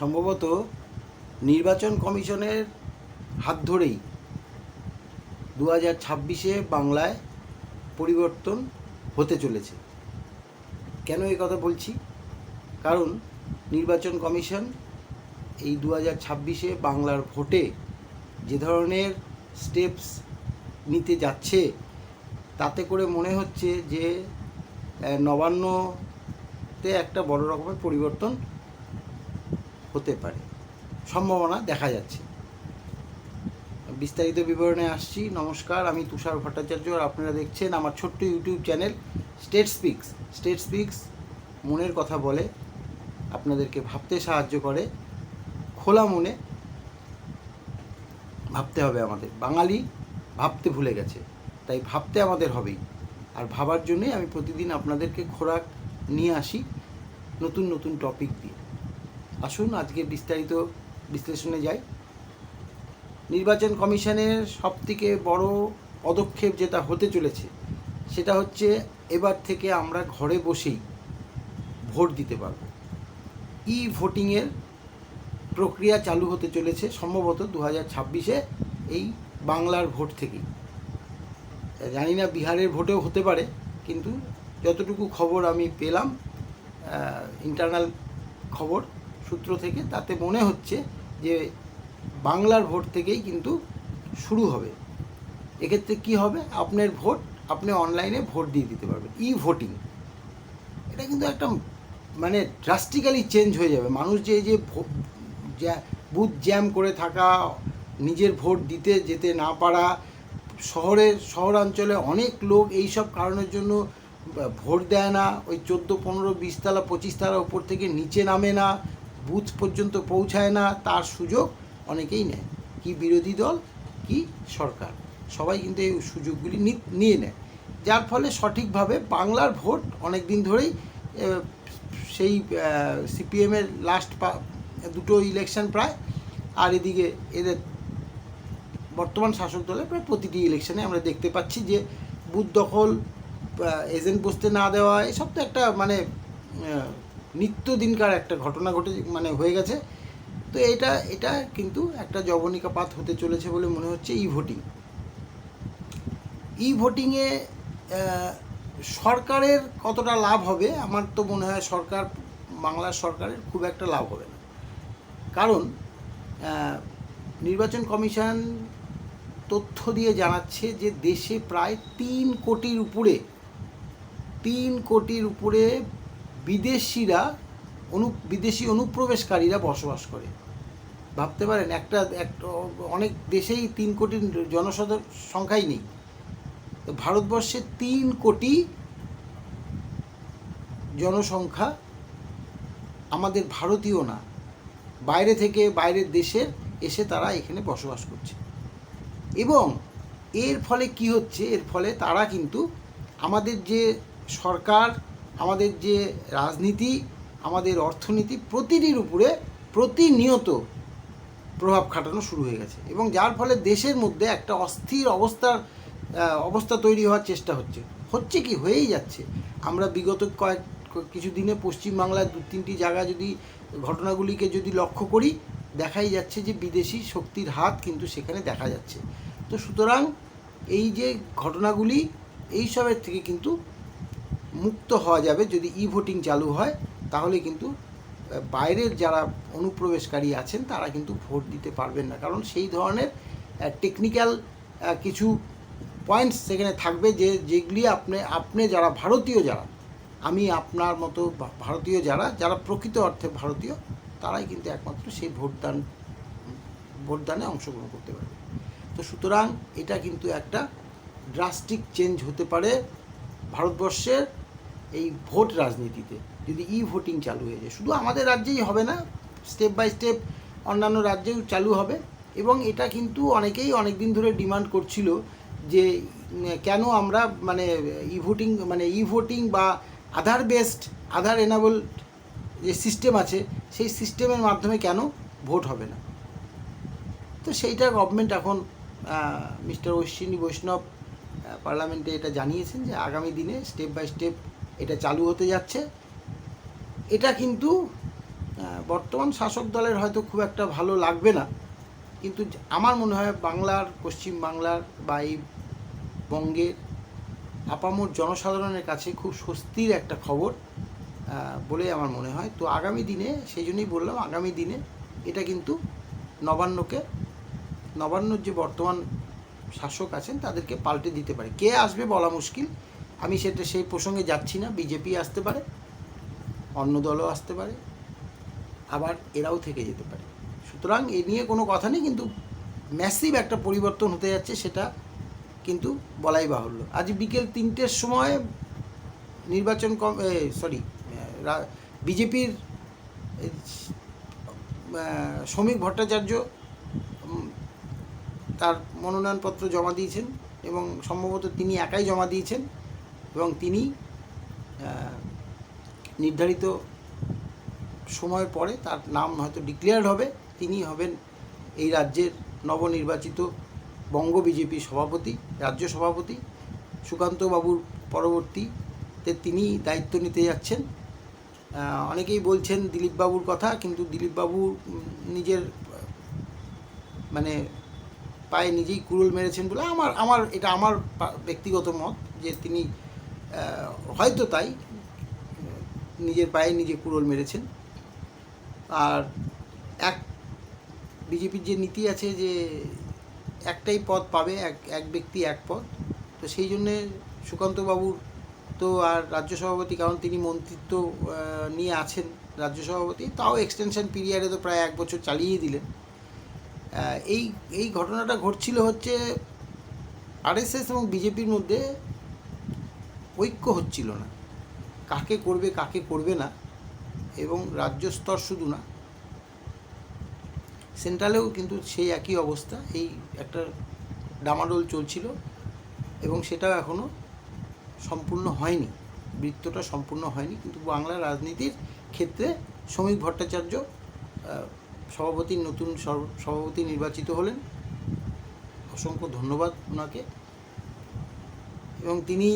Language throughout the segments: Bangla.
সম্ভবত নির্বাচন কমিশনের হাত ধরেই দু হাজার ছাব্বিশে বাংলায় পরিবর্তন হতে চলেছে। কেন এই কথা বলছি? কারণ নির্বাচন কমিশন এই দু হাজার ছাব্বিশে বাংলার ভোটে যে ধরনের স্টেপস নিতে যাচ্ছে, তাতে করে মনে হচ্ছে যে নবান্নতে একটা বড় রকমের পরিবর্তন হতে পারে। সম্ভাবনা দেখা যাচ্ছে। বিস্তারিত বিবরণে আসছি। নমস্কার, আমি তুষার ভট্টাচার্য আর আপনারা দেখছেন আমার ছোট্ট YouTube channel state speaks state speaks মনের কথা বলে, আপনাদেরকে ভাবতে সাহায্য করে। খোলা মনে ভাবতে হবে আমাদের। বাঙালি ভাবতে ভুলে গেছে, তাই ভাবতে আমাদের হবেই। আর ভাবার জন্যই আমি প্রতিদিন আপনাদেরকে খোরাক নিয়ে আসি নতুন নতুন টপিক দিয়ে। আসুন, আজকে বিস্তারিত বিশ্লেষণে যাই। নির্বাচন কমিশনের সবথেকে বড় পদক্ষেপ যেটা হতে চলেছে, সেটা হচ্ছে এবার থেকে আমরা ঘরে বসেই ভোট দিতে পারব। ই ভোটিংয়ের প্রক্রিয়া চালু হতে চলেছে সম্ভবত দু হাজার ছাব্বিশে এই বাংলার ভোট থেকেই। জানি না বিহারের ভোটেও হতে পারে, কিন্তু যতটুকু খবর আমি পেলাম ইন্টারনাল খবর সূত্র থেকে, তাতে মনে হচ্ছে যে বাংলার ভোট থেকেই কিন্তু শুরু হবে। এক্ষেত্রে কি হবে? আপনার ভোট, আপনি অনলাইনে ভোট দিয়ে দিতে পারবেন। ই ভোটিং এটা কিন্তু একটা মানে ড্রাস্টিক্যালি চেঞ্জ হয়ে যাবে। মানুষ যে যে বুথ জ্যাম করে থাকা, নিজের ভোট দিতে যেতে না পারা শহরের শহরাঞ্চলে অনেক লোক এই সব কারণের জন্য ভোট দেয় না। ওই চোদ্দ, পনেরো, বিশ তালা, পঁচিশ উপর থেকে নিচে নামে না। বুথ পর্যন্ত পৌঁছায় না, তার সুযোগ অনেকেই নেয়। কি বিরোধী দল, কি সরকার। সবাই কিন্তু এই সুযোগগুলি নিয়ে নেয়। যার ফলে সঠিকভাবে বাংলার ভোট অনেক দিন ধরেই সেই সিপিএমের লাস্ট দুটো ইলেকশন প্রায়, আর এদিকে এদের বর্তমান শাসক দলের প্রায় প্রতিটি ইলেকশনে আমরা দেখতে পাচ্ছি যে, বুথ দখল এজেন্ট বসতে না দেওয়া, এসব তো একটা মানে নিত্যদিনকার একটা ঘটনা ঘটে মানে হয়ে গেছে। তো এটা এটা কিন্তু একটা জবনিকাপাত হতে চলেছে বলে মনে হচ্ছে ই ভোটিং। ই ভোটিংয়ে সরকারের কতটা লাভ হবে, আমার তো মনে হয় সরকার, বাংলার সরকারের খুব একটা লাভ হবে না। কারণ নির্বাচন কমিশন তথ্য দিয়ে জানাচ্ছে যে দেশে প্রায় তিন কোটির উপরে, তিন কোটির উপরে বিদেশিরা অনু, বিদেশি অনুপ্রবেশকারীরা বসবাস করে। ভাবতে পারেন, একটা একটা অনেক দেশেই তিন কোটি জনসাধারণ, সংখ্যাই নেই। তো ভারতবর্ষে তিন কোটি জনসংখ্যা আমাদের ভারতীয় না। বাইরে থেকে বাইরের দেশের এসে তারা এখানে বসবাস করছে। এবং এর ফলে কি হচ্ছে? এর ফলে তারা কিন্তু আমাদের যে সরকার আমাদের যে রাজনীতি, আমাদের অর্থনীতি প্রতিটির উপরে প্রতিনিয়ত প্রভাব খাটানো শুরু হয়ে গেছে এবং যার ফলে দেশের মধ্যে একটা অস্থির অবস্থার অবস্থা তৈরি হওয়ার চেষ্টা হচ্ছে। হচ্ছে কি? হয়েই যাচ্ছে। আমরা বিগত কয়েক কিছু দিনে পশ্চিমবাংলার দু তিনটি জায়গা যদি, ঘটনাগুলিকে যদি লক্ষ্য করি, দেখাই যাচ্ছে যে বিদেশি শক্তির হাত কিন্তু সেখানে দেখা যাচ্ছে। তো সুতরাং এই যে ঘটনাগুলি, এইসবের থেকে কিন্তু মুক্ত হওয়া যাবে যদি ই ভোটিং চালু হয়, তাহলে কিন্তু বাইরের যারা অনুপ্রবেশকারী আছেন, তারা কিন্তু ভোট দিতে পারবেন না। কারণ সেই ধরনের টেকনিক্যাল কিছু পয়েন্টস সেখানে থাকবে যে, যেগুলি আপনি আপনি যারা ভারতীয় যারা, আমি আপনার মতো ভারতীয় যারা যারা প্রকৃত অর্থে ভারতীয়, তারাই কিন্তু একমাত্র সেই ভোটদান, ভোটদানে অংশগ্রহণ করতে পারবে। তো সুতরাং এটা কিন্তু একটা ড্রাস্টিক চেঞ্জ হতে পারে ভারতবর্ষের এই ভোট রাজনীতিতে, যদি ই ভোটিং চালু হয়ে যায়। শুধু আমাদের রাজ্যেই হবে না স্টেপ বাই স্টেপ অন্যান্য রাজ্যেও চালু হবে। এবং এটা কিন্তু অনেকেই অনেক দিন ধরে ডিমান্ড করছিল যে, কেন আমরা মানে ই ভোটিং মানে ই ভোটিং বা আধার বেসড আধার এনাবল যে সিস্টেম আছে, সেই সিস্টেমের মাধ্যমে কেন ভোট হবে না? তো সেইটা গভর্নমেন্ট এখন মিস্টার অশ্বিনী বৈষ্ণব পার্লামেন্টে এটা জানিয়েছেন যে আগামী দিনে স্টেপ বাই স্টেপ এটা চালু হতে যাচ্ছে। এটা কিন্তু বর্তমান শাসক দলের হয়তো খুব একটা ভালো লাগবে না। কিন্তু আমার মনে হয় বাংলার পশ্চিম বাংলার বা এই বঙ্গের আপামোর জনসাধারণের কাছে খুব স্বস্তির একটা খবর বলে আমার মনে হয়। তো আগামী দিনে, সেই জন্যই বললাম, আগামী দিনে এটা কিন্তু নবান্নকে, নবান্নর যে বর্তমান শাসক আছেন, তাদেরকে পাল্টে দিতে পারে। কে আসবে বলা মুশকিল আমি সেটা, সেই প্রসঙ্গে যাচ্ছি না, বিজেপি আসতে পারে, অন্য দলও আসতে পারে, আবার এরাও থেকে যেতে পারে। সুতরাং এ নিয়ে কোনো কথা নেই, কিন্তু ম্যাসিভ একটা পরিবর্তন হতে যাচ্ছে সেটা কিন্তু বলাই বাহুল্য। আজ বিকেল তিনটের সময় নির্বাচন কম সরি বিজেপির শ্রমিক ভট্টাচার্য তার মনোনয়নপত্র জমা দিয়েছেন এবং সম্ভবত তিনি একাই জমা দিয়েছেন। এবং তিনি নির্ধারিত সময়ের পরে তার নাম হয়তো ডিক্লেয়ার্ড হবে তিনি হবেন এই রাজ্যের নবনির্বাচিত বঙ্গ বিজেপি সভাপতি রাজ্য সভাপতি। সুকান্ত বাবুর পরবর্তীতে তিনি দায়িত্ব নিতে যাচ্ছেন। অনেকেই বলছেন দিলীপবাবুর কথা কিন্তু দিলীপবাবু উম, নিজের মানে পায়ে নিজেই কুড়ুল মেরেছেন বলে আমার আমার এটা আমার ব্যক্তিগত মত যে তিনি হয়তো তাই, নিজের পায়ে নিজে কুড়োল মেরেছেন। আর এক, বিজেপির যে নীতি আছে যে একটাই পদ পাবে, এক এক ব্যক্তি এক পদ, তো সেই জন্যে সুকান্তবাবুর তো আর রাজ্য সভাপতি, কারণ তিনি মন্ত্রিত্ব নিয়ে আছেন রাজ্য সভাপতি, তাও এক্সটেনশন পিরিয়ডে তো প্রায় এক বছর চালিয়ে দিলেন। এই এই ঘটনাটা ঘটছিল হচ্ছে আরএসএস এবং বিজেপির মধ্যে ঐক্য হচ্ছিল না। কাকে করবে কাকে করবে না এবং রাজ্য স্তর শুধু না সেন্ট্রালেও কিন্তু সেই একই অবস্থা। এই একটা ডামাডোল চলছিল এবং সেটাও এখনও সম্পূর্ণ হয়নি। বৃত্তটা সম্পূর্ণ হয়নি কিন্তু বাংলা রাজনীতির ক্ষেত্রে শ্রমিক ভট্টাচার্য আহ, সভাপতির নতুন সভাপতি নির্বাচিত হলেন। অসংখ্য ধন্যবাদ ওনাকে। এবং তিনি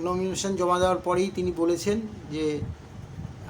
নমিনেশন জমা দেওয়ার পরেই তিনি বলেছেন যে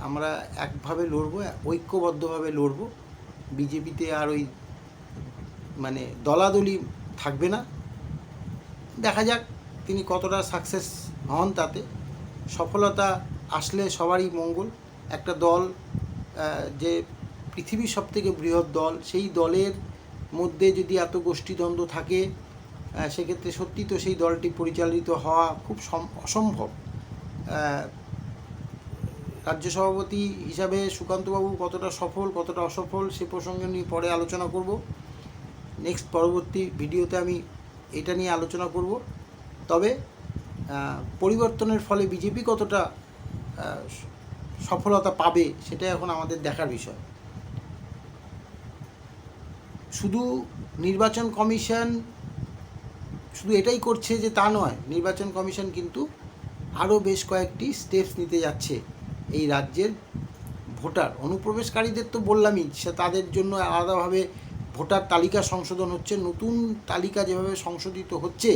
আমরা একভাবে লড়বো, ঐক্যবদ্ধভাবে লড়ব। বিজেপিতে আর ওই মানে দলাদলি থাকবে না। দেখা যাক তিনি কতটা সাকসেস হন তাতে। সফলতা আসলে সবারই মঙ্গল। একটা দল যে পৃথিবীর সবথেকে বৃহৎ দল, সেই দলের মধ্যে যদি এত গোষ্ঠীদ্বন্দ্ব থাকে সেক্ষেত্রে সত্যি তো সেই দলটি পরিচালিত হওয়া খুব সম- অসম্ভব। রাজ্য সভাপতি হিসাবে সুকান্তবাবু কতটা সফল, কতটা অসফল সে প্রসঙ্গে নিয়ে পরে আলোচনা করব। নেক্সট পরবর্তী ভিডিওতে আমি এটা নিয়ে আলোচনা করব। তবে পরিবর্তনের ফলে বিজেপি কতটা সফলতা পাবে সেটা এখন আমাদের দেখার বিষয়। শুধু নির্বাচন কমিশন শুধু এটাই করছে যে তা নয়, নির্বাচন কমিশন কিন্তু আরও বেশ কয়েকটি স্টেপস নিতে যাচ্ছে এই রাজ্যের ভোটার। অনুপ্রবেশকারীদের তো বললামই, সে তাদের জন্য আলাদাভাবে ভোটার তালিকা সংশোধন হচ্ছে, নতুন তালিকা যেভাবে সংশোধিত হচ্ছে,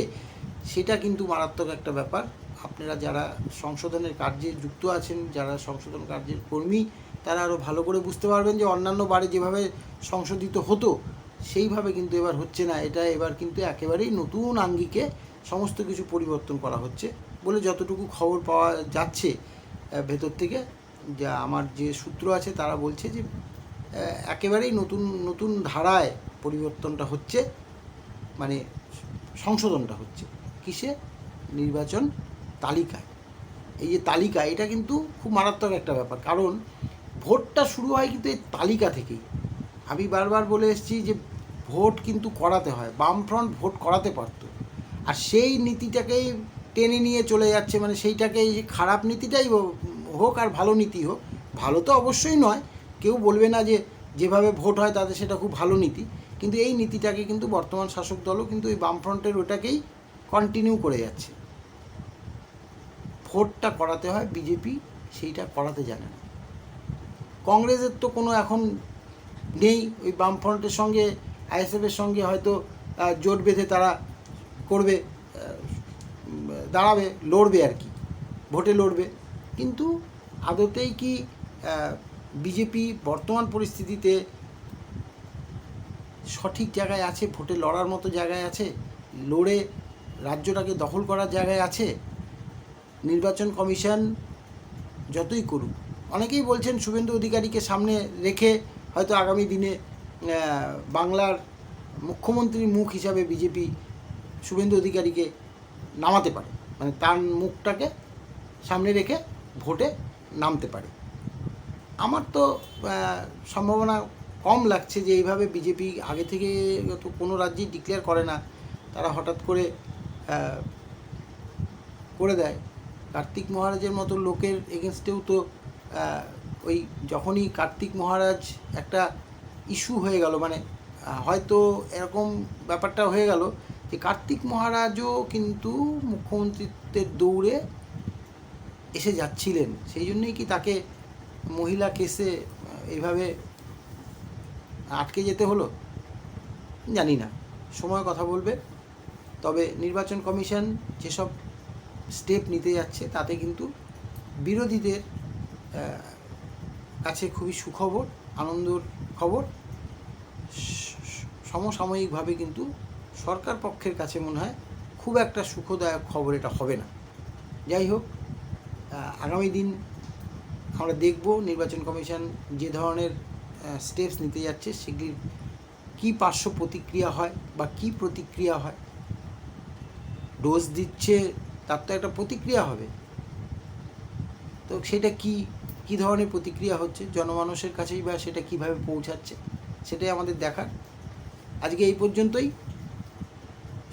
সেটা কিন্তু মারাত্মক একটা ব্যাপার। আপনারা যারা সংশোধনের কার্যে যুক্ত আছেন, যারা সংশোধন কার্যের কর্মী, তারা আরও ভালো করে বুঝতে পারবেন যে অন্যান্য বারে যেভাবে সংশোধিত হতো সেইভাবে কিন্তু এবার হচ্ছে না, এটা এবার কিন্তু একেবারেই নতুন আঙ্গিকে সমস্ত কিছু পরিবর্তন করা হচ্ছে বলে যতটুকু খবর পাওয়া যাচ্ছে ভেতর থেকে, যা আমার যে সূত্র আছে তারা বলছে যে একেবারেই নতুন নতুন ধারায় পরিবর্তনটা হচ্ছে মানে সংশোধনটা হচ্ছে। কিসে? নির্বাচন তালিকায়। এই যে তালিকা, এটা কিন্তু খুব মারাত্মক একটা ব্যাপার। কারণ ভোটটা শুরু হয় কিন্তু এই তালিকা থেকেই। আমি বারবার বলে এসেছি যে ভোট কিন্তু করাতে হয়, বামফ্রন্ট ভোট করাতে পারতো। আর সেই নীতিটাকেই টেনে নিয়ে চলে যাচ্ছে মানে সেইটাকে এই যে খারাপ নীতিটাই হোক আর ভালো নীতি হোক, ভালো তো অবশ্যই নয়। কেউ বলবে না যে যেভাবে ভোট হয় তাতে সেটা খুব ভালো নীতি, কিন্তু এই নীতিটাকে কিন্তু বর্তমান শাসক দলও কিন্তু এই বামফ্রন্টের ওটাকেই কন্টিনিউ করে যাচ্ছে। ভোটটা করাতে হয় বিজেপি, সেইটা করাতে জানে না। কংগ্রেসের তো কোনো এখন নেই, ওই বামফ্রন্টের সঙ্গে আইএসএফের সঙ্গে হয়তো জোট বেঁধে তারা করবে দাঁড়াবে, লড়বে আর কি, ভোটে লড়বে। কিন্তু আদতেই কি বিজেপি বর্তমান পরিস্থিতিতে সঠিক জায়গায় আছে, ভোটে লড়ার মতো জায়গায় আছে, লড়ে রাজ্যটাকে দখল করার জায়গায় আছে? নির্বাচন কমিশন যতই করুক, অনেকেই বলছেন শুভেন্দু অধিকারীকে সামনে রেখে হয়তো আগামী দিনে বাংলার মুখ্যমন্ত্রীর মুখ হিসাবে বিজেপি শুভেন্দু অধিকারীকে নামাতে পারে। মানে তার মুখটাকে সামনে রেখে ভোটে নামতে পারে। আমার তো সম্ভাবনা কম লাগছে যে এইভাবে বিজেপি আগে থেকে তো কোনো রাজ্যেই ডিক্লেয়ার করে না। তারা হঠাৎ করে করে দেয়। কার্তিক মহারাজের মতো লোকের এগেনস্টেও তো ওই যখনই কার্তিক মহারাজ একটা ইস্যু হয়ে গেল। মানে হয়তো এরকম ব্যাপারটা হয়ে গেল যে কার্তিক মহারাজও কিন্তু মুখ্যমন্ত্রীত্বের দৌড়ে এসে যাচ্ছিলেন। সেই জন্যই কি তাকে মহিলা কেসে এইভাবে আটকে যেতে হলো? জানি না। সময় কথা বলবে। তবে নির্বাচন কমিশন যেসব স্টেপ নিতে যাচ্ছে, তাতে কিন্তু বিরোধীদের কাছে খুবই সুখবর, আনন্দর খবর? সমসাময়িকভাবে কিন্তু সরকার পক্ষের কাছে মনে হয় খুব একটা সুখদায়ক খবর এটা হবে না। যাই হোক আগামী দিন আমরা দেখব নির্বাচন কমিশন যে ধরনের স্টেপস নিতে যাচ্ছে, সেগুলির কী পার্শ্ব প্রতিক্রিয়া হয় বা কী প্রতিক্রিয়া হয়। ডোজ দিচ্ছে, তার তো একটা প্রতিক্রিয়া হবে। তো সেটা কি কি ধরনের প্রতিক্রিয়া হচ্ছে জনমানুষের কাছেই বা সেটা কীভাবে পৌঁছাচ্ছে, সেটাই আমাদের দেখার। আজকে এই পর্যন্তই।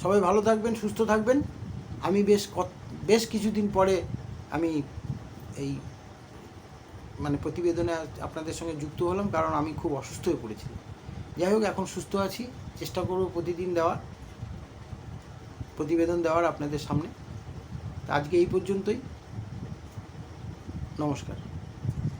সবাই ভালো থাকবেন, সুস্থ থাকবেন। আমি বেশ বেশ কিছুদিন পরে আমি এই মানে প্রতিবেদনে আপনাদের সঙ্গে যুক্ত হলাম, কারণ আমি খুব অসুস্থ হয়ে পড়েছিলাম। যাই হোক, এখন সুস্থ আছি। চেষ্টা করব প্রতিদিন দেওয়ার, প্রতিবেদন দেওয়ার আপনাদের সামনে। তা আজকে এই পর্যন্তই। নমস্কার।